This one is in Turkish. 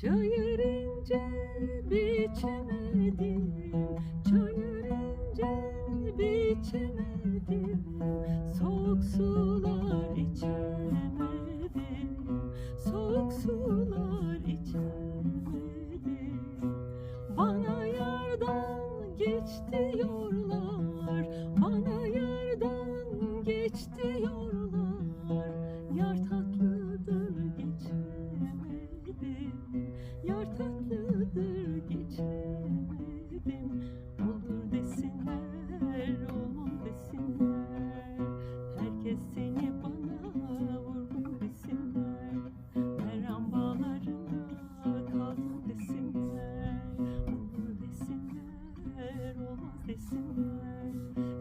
Çayır ince biçemedim. Çayır ince biçemedim. Soğuk sular içemedim. Soğuk sular içemedim. Bana yardan geçti diyorlar Bana yardan geçti diyorlar tatlıdır geçemedim Olur desinler, olur desinler. Herkes seni bana vurgun desinler. Meram bağlarına kaldım desinler. Olur desinler, olmaz desinler.